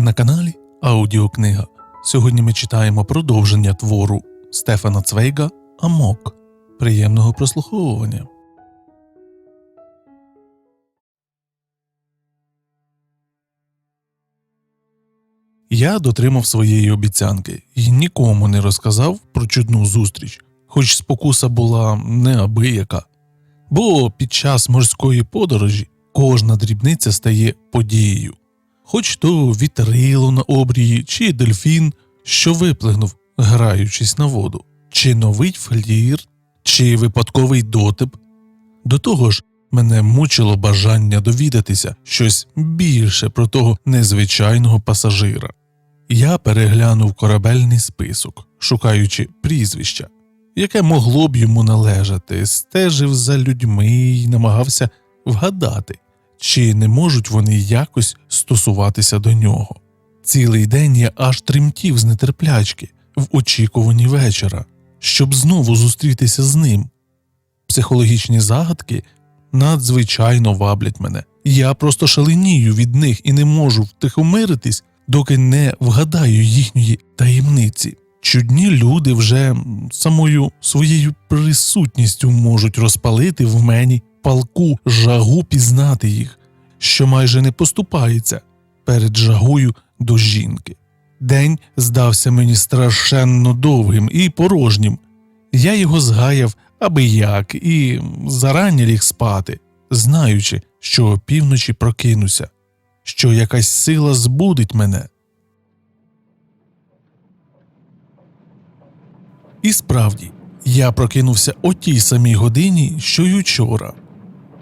На каналі Аудіокнига. Сьогодні ми читаємо продовження твору Стефана Цвейга Амок. Приємного прослуховування. Я дотримав своєї обіцянки і нікому не розказав про чудну зустріч, хоч спокуса була неабияка. Бо під час морської подорожі кожна дрібниця стає подією хоч то вітрило на обрії, чи дельфін, що виплигнув, граючись на воду, чи новий флір, чи випадковий дотип. До того ж, мене мучило бажання довідатися щось більше про того незвичайного пасажира. Я переглянув корабельний список, шукаючи прізвища, яке могло б йому належати, стежив за людьми і намагався вгадати, чи не можуть вони якось стосуватися до нього. Цілий день я аж тремтів з нетерплячки в очікуванні вечора, щоб знову зустрітися з ним. Психологічні загадки надзвичайно ваблять мене. Я просто шаленію від них і не можу втихомиритись, доки не вгадаю їхньої таємниці. Чудні люди вже самою своєю присутністю можуть розпалити в мені палку жагу пізнати їх, що майже не поступається перед жагою до жінки. День здався мені страшенно довгим і порожнім. Я його згаяв аби як і зарані ліг спати, знаючи, що опівночі прокинуся, що якась сила збудить мене. І справді, я прокинувся о тій самій годині, що й учора.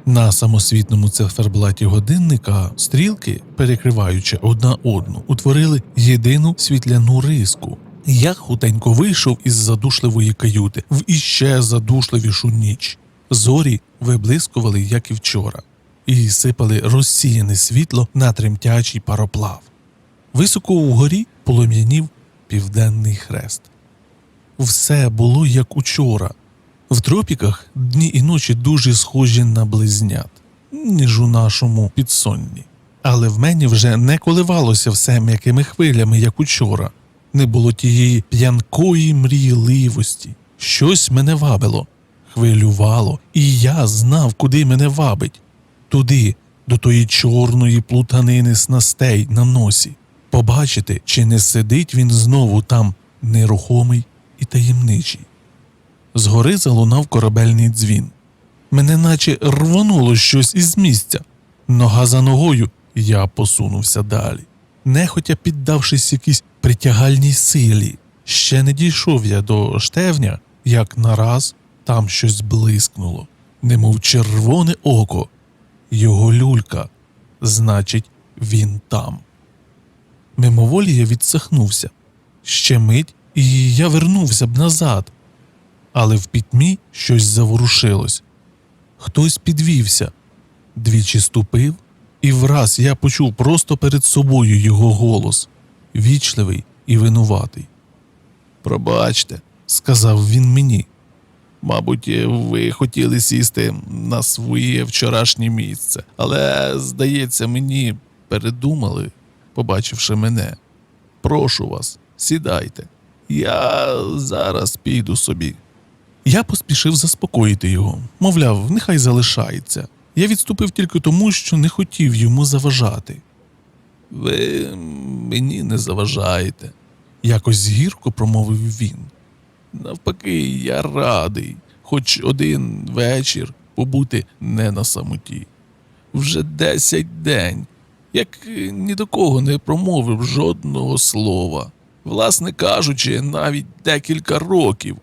На самосвітному циферблаті годинника стрілки, перекриваючи одна одну, утворили єдину світляну риску. Я хутенько вийшов із задушливої каюти в іще задушливішу ніч. Зорі виблискували, як і вчора, і сипали розсіяне світло на тремтячий пароплав. Високо вгорі полум'янів південний хрест. Все було як учора. В тропіках дні і ночі дуже схожі на близнят, ніж у нашому підсонні. Але в мені вже не коливалося все м'якими хвилями, як учора, не було тієї п'янкої мрійливості. Щось мене вабило, хвилювало, і я знав, куди мене вабить туди, до тої чорної плутанини снастей на носі, побачити, чи не сидить він знову там нерухомий і таємничий. Згори залунав корабельний дзвін. Мене наче рвонуло щось із місця. Нога за ногою я посунувся далі. Нехотя піддавшись якійсь притягальній силі, ще не дійшов я до штевня, як нараз там щось блискнуло, немов червоне око, його люлька, значить, він там. Мимоволі я відсахнувся. Ще мить, і я вернувся б назад але в пітьмі щось заворушилось. Хтось підвівся, двічі ступив, і враз я почув просто перед собою його голос, вічливий і винуватий. Пробачте, сказав він мені. Мабуть, ви хотіли сісти на своє вчорашнє місце, але, здається, мені передумали, побачивши мене. Прошу вас, сідайте. Я зараз піду собі. Я поспішив заспокоїти його, мовляв, нехай залишається. Я відступив тільки тому, що не хотів йому заважати. Ви мені не заважаєте, якось гірко промовив він. Навпаки, я радий, хоч один вечір побути не на самоті. Вже десять день, як ні до кого не промовив жодного слова. Власне кажучи, навіть декілька років.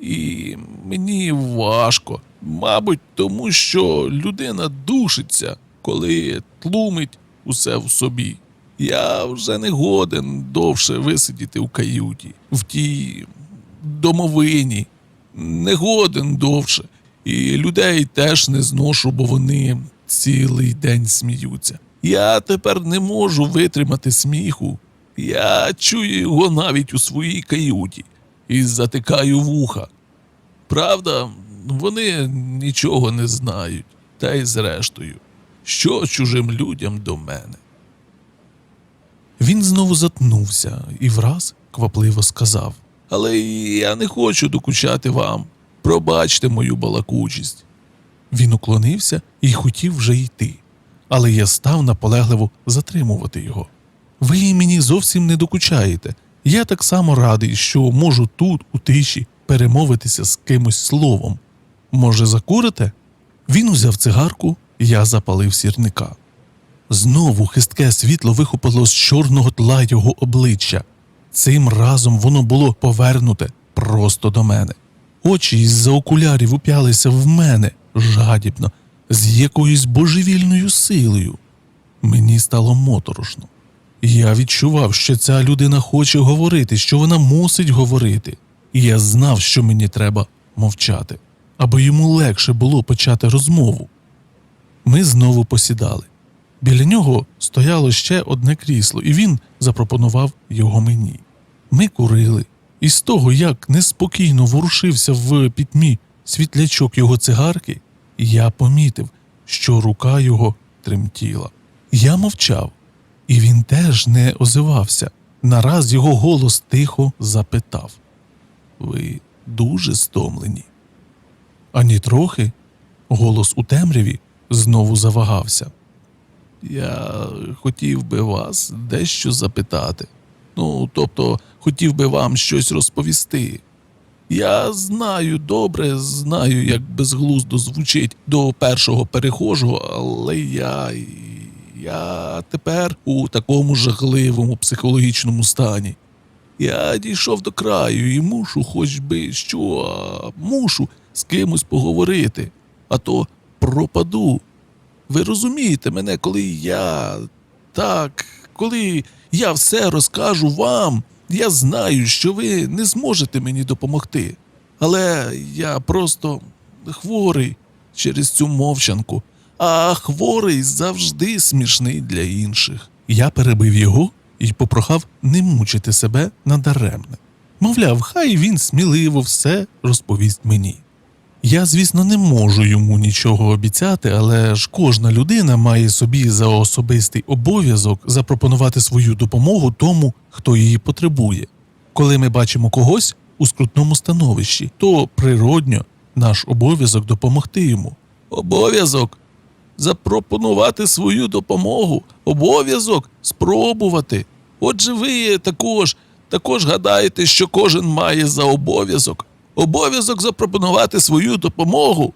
І мені важко, мабуть, тому що людина душиться, коли тлумить усе в собі. Я вже не годен довше висидіти в каюті, в тій домовині, не годен довше, і людей теж не зношу, бо вони цілий день сміються. Я тепер не можу витримати сміху. Я чую його навіть у своїй каюті і затикаю вуха. Правда, вони нічого не знають, та й зрештою, що чужим людям до мене. Він знову затнувся і враз квапливо сказав: Але я не хочу докучати вам. Пробачте мою балакучість. Він уклонився і хотів вже йти, але я став наполегливо затримувати його. Ви мені зовсім не докучаєте. Я так само радий, що можу тут, у тиші, перемовитися з кимось словом. Може, закурите? Він узяв цигарку, я запалив сірника. Знову хистке світло вихопило з чорного тла його обличчя. Цим разом воно було повернуте просто до мене. Очі із-за окулярів уп'ялися в мене жадібно, з якоюсь божевільною силою. Мені стало моторошно. Я відчував, що ця людина хоче говорити, що вона мусить говорити, і я знав, що мені треба мовчати, аби йому легше було почати розмову. Ми знову посідали. Біля нього стояло ще одне крісло, і він запропонував його мені. Ми курили, і з того, як неспокійно ворушився в пітьмі світлячок його цигарки, я помітив, що рука його тремтіла. Я мовчав, і він теж не озивався. Нараз його голос тихо запитав: Ви дуже стомлені? Ані трохи. Голос у темряві знову завагався. Я хотів би вас дещо запитати. Ну, тобто, хотів би вам щось розповісти. Я знаю добре, знаю, як безглуздо звучить до першого перехожого, але я. Я тепер у такому жахливому психологічному стані. Я дійшов до краю і мушу, хоч би що, мушу з кимось поговорити, а то пропаду. Ви розумієте мене, коли я так, коли я все розкажу вам, я знаю, що ви не зможете мені допомогти. Але я просто хворий через цю мовчанку, а хворий завжди смішний для інших. Я перебив його і попрохав не мучити себе надаремне. Мовляв, хай він сміливо все розповість мені. Я, звісно, не можу йому нічого обіцяти, але ж кожна людина має собі за особистий обов'язок запропонувати свою допомогу тому, хто її потребує. Коли ми бачимо когось у скрутному становищі, то природньо наш обов'язок допомогти йому. Обов'язок запропонувати свою допомогу, обов'язок спробувати. Отже, ви також, також гадаєте, що кожен має за обов'язок обов'язок запропонувати свою допомогу.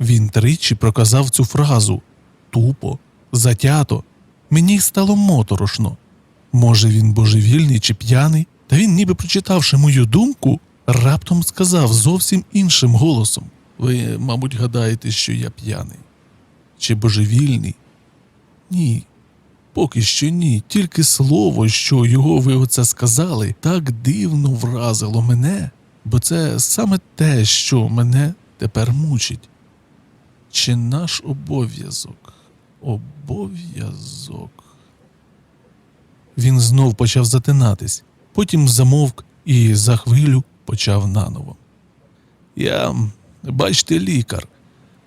Він тричі проказав цю фразу тупо, затято. Мені стало моторошно. Може, він божевільний чи п'яний, та він, ніби прочитавши мою думку, раптом сказав зовсім іншим голосом: Ви, мабуть, гадаєте, що я п'яний? Чи божевільний? Ні. Поки що ні, тільки слово, що його ви оце сказали, так дивно вразило мене бо це саме те, що мене тепер мучить. Чи наш обов'язок? Обов'язок. Він знов почав затинатись, потім замовк і за хвилю почав наново. Я, бачте, лікар,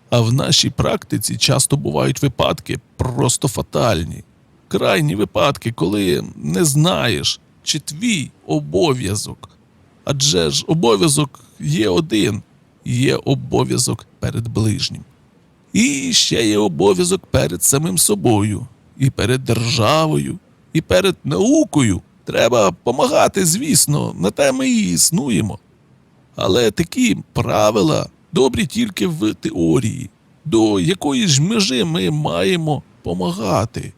а в нашій практиці часто бувають випадки просто фатальні. Крайні випадки, коли не знаєш, чи твій обов'язок Адже ж обов'язок є один, є обов'язок перед ближнім. І ще є обов'язок перед самим собою, і перед державою, і перед наукою. Треба помагати, звісно, на те ми і існуємо. Але такі правила добрі тільки в теорії, до якої ж межі ми маємо помагати.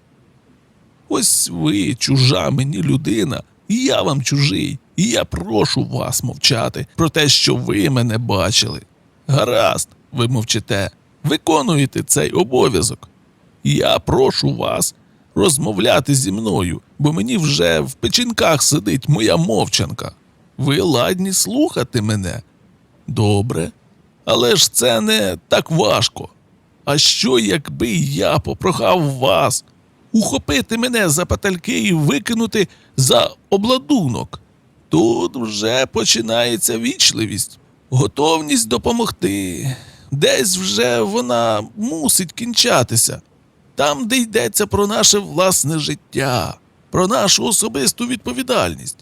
Ось ви, чужа мені людина, і я вам чужий. І я прошу вас мовчати про те, що ви мене бачили. Гаразд, ви мовчите, виконуєте цей обов'язок. Я прошу вас розмовляти зі мною, бо мені вже в печінках сидить моя мовчанка. Ви ладні слухати мене. Добре, але ж це не так важко. А що, якби я попрохав вас ухопити мене за патальки і викинути за обладунок? Тут вже починається вічливість, готовність допомогти. Десь вже вона мусить кінчатися, там, де йдеться про наше власне життя. про нашу особисту відповідальність.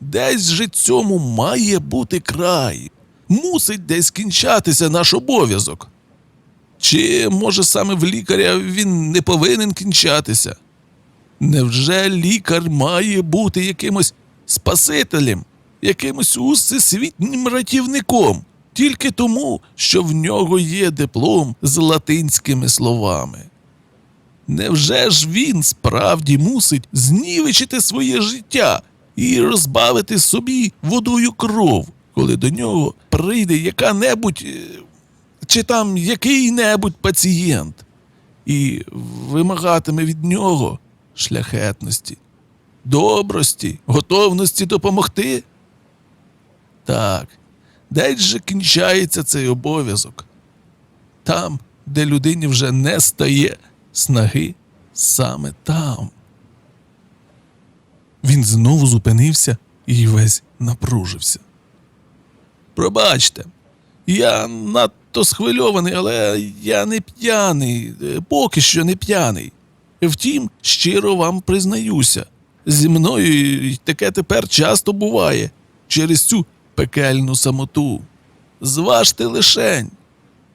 Десь же цьому має бути край. Мусить десь кінчатися наш обов'язок. Чи, може, саме в лікаря він не повинен кінчатися? Невже лікар має бути якимось спасителем, якимось усесвітнім рятівником, тільки тому, що в нього є диплом з латинськими словами? Невже ж він справді мусить знівечити своє життя і розбавити собі водою кров, коли до нього прийде яка-небудь е, чи там який-небудь пацієнт і вимагатиме від нього шляхетності, добрості, готовності допомогти? Так, десь же кінчається цей обов'язок. Там, де людині вже не стає снаги, саме там. Він знову зупинився і весь напружився. Пробачте, я надто схвильований, але я не п'яний, е, поки що не п'яний. Втім, щиро вам признаюся, зі мною таке тепер часто буває через цю пекельну самоту. Зважте лишень,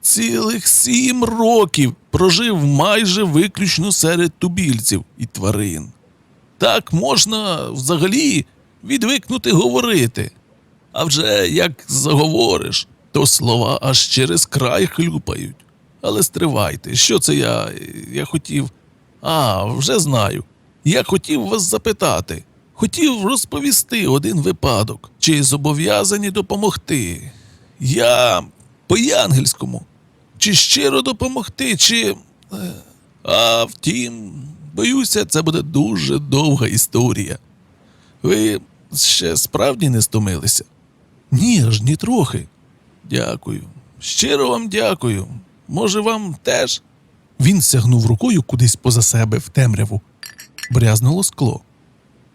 цілих сім років прожив майже виключно серед тубільців і тварин. Так можна взагалі відвикнути говорити. А вже як заговориш, то слова аж через край хлюпають. Але стривайте, що це я, я хотів. А, вже знаю. Я хотів вас запитати. Хотів розповісти один випадок, чи зобов'язані допомогти. Я по-янгельському. Чи щиро допомогти, чи. е, А втім, боюся, це буде дуже довга історія. Ви ще справді не стомилися? Ні, аж ні трохи. Дякую. Щиро вам дякую. Може, вам теж? Він сягнув рукою кудись поза себе в темряву. Брязнуло скло.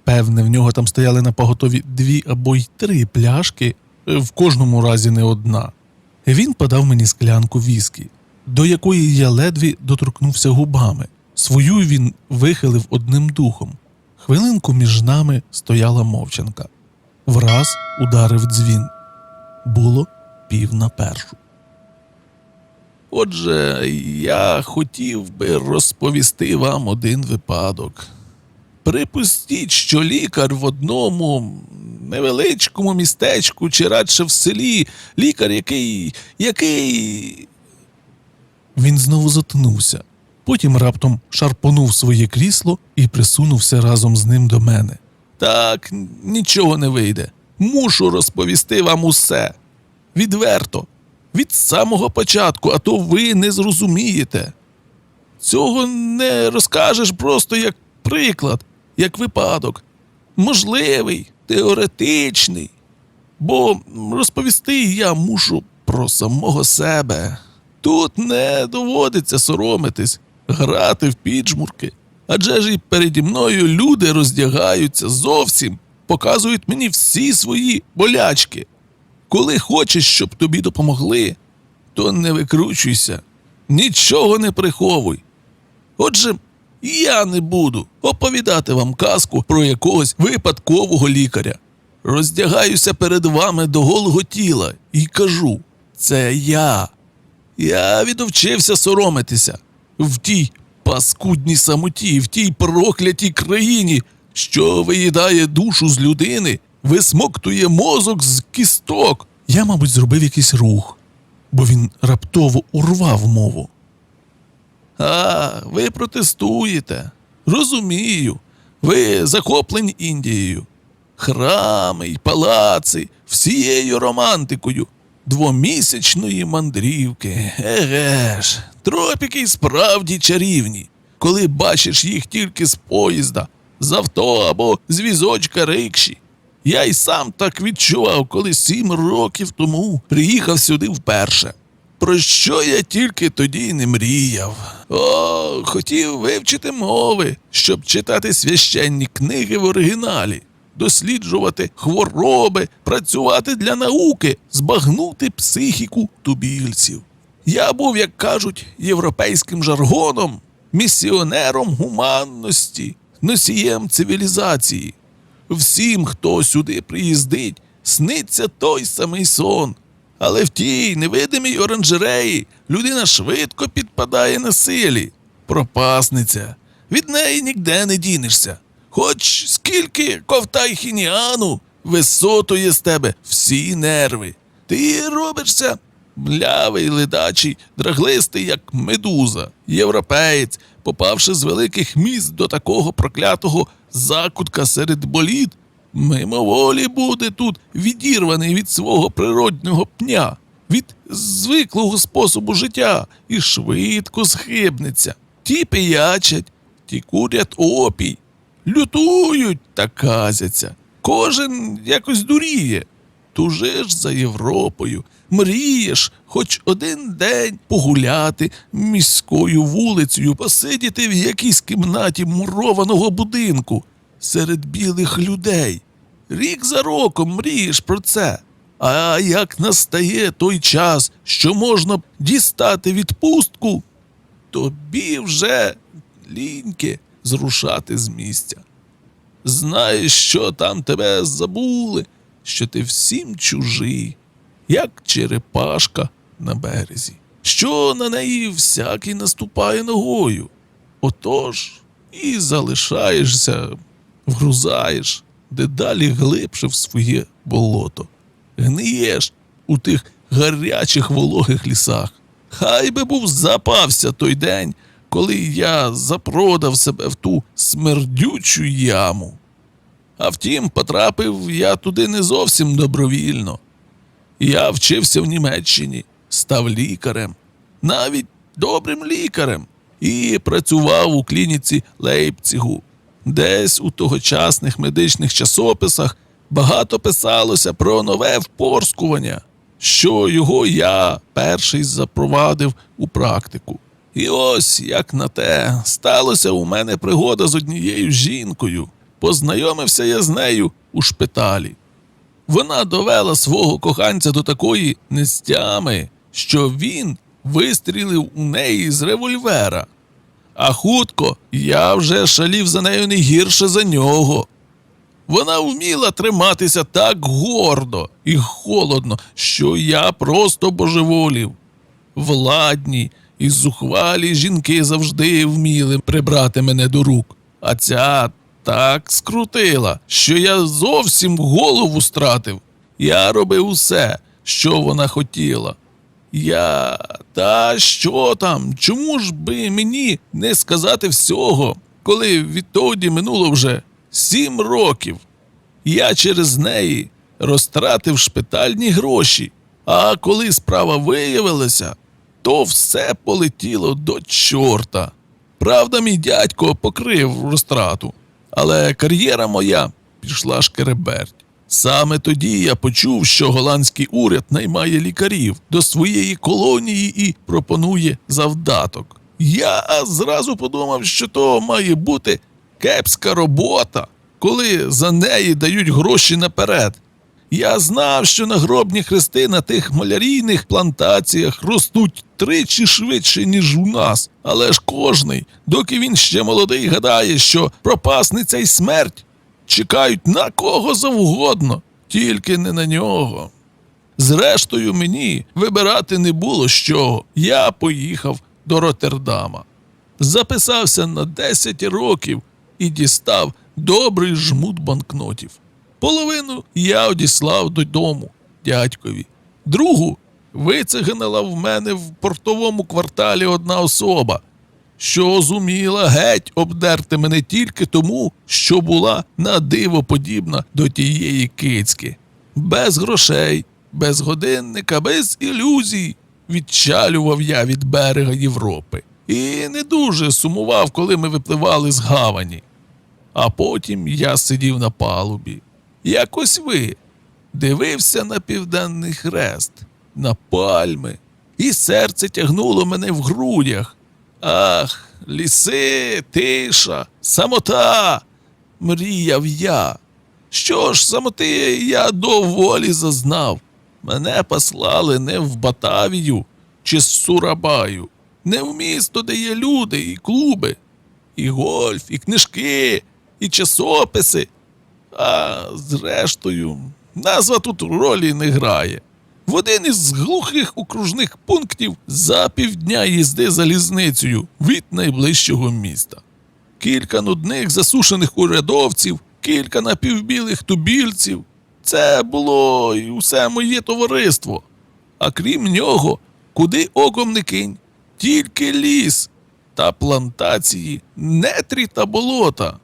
Певне, в нього там стояли на поготові дві або й три пляшки, е, в кожному разі не одна. Він подав мені склянку віскі, до якої я ледві доторкнувся губами. Свою він вихилив одним духом. Хвилинку між нами стояла мовчанка. Враз ударив дзвін. Було пів на першу. Отже, я хотів би розповісти вам один випадок. Припустіть, що лікар в одному невеличкому містечку чи радше в селі, лікар, який. який. Він знову затонувся. Потім раптом шарпонув своє крісло і присунувся разом з ним до мене. Так, нічого не вийде. Мушу розповісти вам усе. Відверто, від самого початку, а то ви не зрозумієте. Цього не розкажеш просто як приклад, як випадок. Можливий, теоретичний. Бо розповісти я мушу про самого себе. Тут не доводиться соромитись, грати в піджмурки. Адже ж і переді мною люди роздягаються зовсім, показують мені всі свої болячки. Коли хочеш, щоб тобі допомогли, то не викручуйся, нічого не приховуй. Отже, я не буду оповідати вам казку про якогось випадкового лікаря. Роздягаюся перед вами до голого тіла і кажу: це я. Я відовчився соромитися в тій паскудній самоті, в тій проклятій країні, що виїдає душу з людини, висмоктує мозок з кісток. Я, мабуть, зробив якийсь рух, бо він раптово урвав мову. А, ви протестуєте. Розумію. Ви захоплені Індією. Храми й палаци, всією романтикою, двомісячної мандрівки. Еге ж, тропіки справді чарівні, коли бачиш їх тільки з поїзда, з авто або з візочка рикші. Я й сам так відчував, коли сім років тому приїхав сюди вперше. Про що я тільки тоді не мріяв. О, хотів вивчити мови, щоб читати священні книги в оригіналі, досліджувати хвороби, працювати для науки, збагнути психіку тубільців. Я був, як кажуть, європейським жаргоном, місіонером гуманності. носієм цивілізації. Всім, хто сюди приїздить, сниться той самий сон. Але в тій невидимій оранжереї людина швидко підпадає на силі. Пропасниця. Від неї ніде не дінешся. Хоч скільки ковтай хініану, висотує з тебе всі нерви. Ти робишся млявий, ледачий, драглистий, як медуза, європеєць, попавши з великих міст до такого проклятого закутка серед боліт, мимоволі буде тут відірваний від свого природнього пня, від звиклого способу життя і швидко схибнеться. Ті пиячать, ті курять опій, лютують та казяться. Кожен якось дуріє. Тужиш за Європою, мрієш хоч один день погуляти міською вулицею, посидіти в якійсь кімнаті мурованого будинку серед білих людей. Рік за роком мрієш про це. А як настає той час, що можна дістати відпустку, тобі вже ліньки зрушати з місця. Знаєш, що там тебе забули, що ти всім чужий, як черепашка на березі, що на неї всякий наступає ногою. Отож і залишаєшся, вгрузаєш дедалі глибше в своє болото, гниєш у тих гарячих вологих лісах. Хай би був запався той день, коли я запродав себе в ту смердючу яму. А втім, потрапив я туди не зовсім добровільно. Я вчився в Німеччині, став лікарем, навіть добрим лікарем, і працював у клініці Лейпцигу. Десь у тогочасних медичних часописах багато писалося про нове впорскування, що його я перший запровадив у практику. І ось як на те, сталося у мене пригода з однією жінкою. Познайомився я з нею у шпиталі. Вона довела свого коханця до такої нестями, що він вистрілив у неї з револьвера. А хутко я вже шалів за нею не гірше за нього. Вона вміла триматися так гордо і холодно, що я просто божеволів. Владні і зухвалі жінки завжди вміли прибрати мене до рук, а ця так скрутила, що я зовсім голову стратив. Я робив усе, що вона хотіла. Я та що там? Чому ж би мені не сказати всього, коли відтоді минуло вже сім років? Я через неї розтратив шпитальні гроші, а коли справа виявилася, то все полетіло до чорта. Правда, мій дядько покрив розтрату, але кар'єра моя пішла шкереберть. Саме тоді я почув, що голландський уряд наймає лікарів до своєї колонії і пропонує завдаток. Я зразу подумав, що то має бути кепська робота, коли за неї дають гроші наперед. Я знав, що нагробні хрести на тих малярійних плантаціях ростуть тричі швидше, ніж у нас. Але ж кожний, доки він ще молодий, гадає, що пропасниця й смерть чекають на кого завгодно, тільки не на нього. Зрештою, мені вибирати не було з чого. Я поїхав до Роттердама. Записався на 10 років і дістав добрий жмут банкнотів. Половину я одіслав додому дядькові. Другу вицеганила в мене в портовому кварталі одна особа, що зуміла геть обдерти мене тільки тому, що була на диво подібна до тієї кицьки. Без грошей, без годинника, без ілюзій відчалював я від берега Європи. І не дуже сумував, коли ми випливали з гавані. А потім я сидів на палубі. Якось ви дивився на південний хрест, на пальми, і серце тягнуло мене в грудях. Ах, ліси, тиша, самота, мріяв я. Що ж, самоти я доволі зазнав. Мене послали не в Батавію чи Сурабаю, не в місто, де є люди і клуби. і гольф, і книжки, і часописи. А зрештою, назва тут ролі не грає. В один із глухих окружних пунктів за півдня їзди залізницею від найближчого міста. Кілька нудних засушених урядовців, кілька напівбілих тубільців. Це було й усе моє товариство. А крім нього, куди оком не кинь, тільки ліс та плантації, нетрі та болота.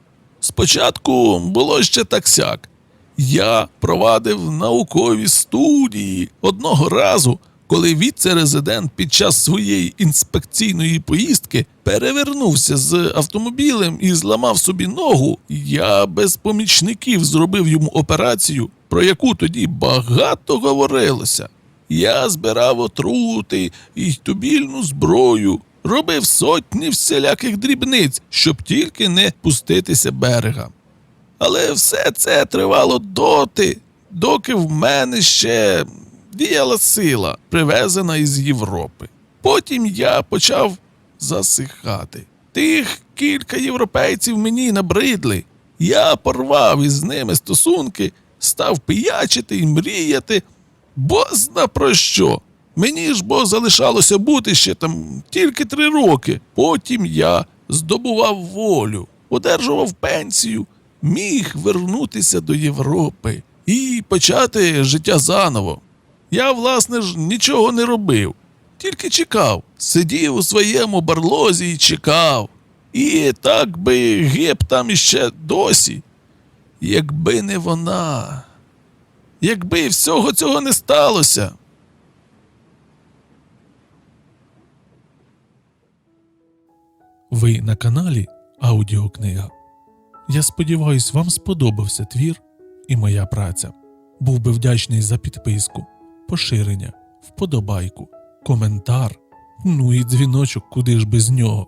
Спочатку було ще так сяк. Я провадив наукові студії одного разу, коли віце-резидент під час своєї інспекційної поїздки перевернувся з автомобілем і зламав собі ногу. Я без помічників зробив йому операцію, про яку тоді багато говорилося. Я збирав отрути і тубільну зброю, робив сотні всіляких дрібниць, щоб тільки не пуститися берега. Але все це тривало доти, доки в мене ще діяла сила, привезена із Європи. Потім я почав засихати. Тих кілька європейців мені набридли. Я порвав із ними стосунки, став пиячити і мріяти. Бозна про що? Мені ж бо залишалося бути ще там тільки три роки. Потім я здобував волю, одержував пенсію, міг вернутися до Європи і почати життя заново. Я, власне ж, нічого не робив, тільки чекав, сидів у своєму барлозі і чекав. І так би гиб там іще досі. Якби не вона, якби всього цього не сталося. Ви на каналі Аудіокнига. Я сподіваюсь, вам сподобався твір і моя праця. Був би вдячний за підписку, поширення, вподобайку, коментар, ну і дзвіночок, куди ж без нього.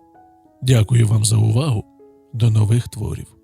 Дякую вам за увагу. До нових творів.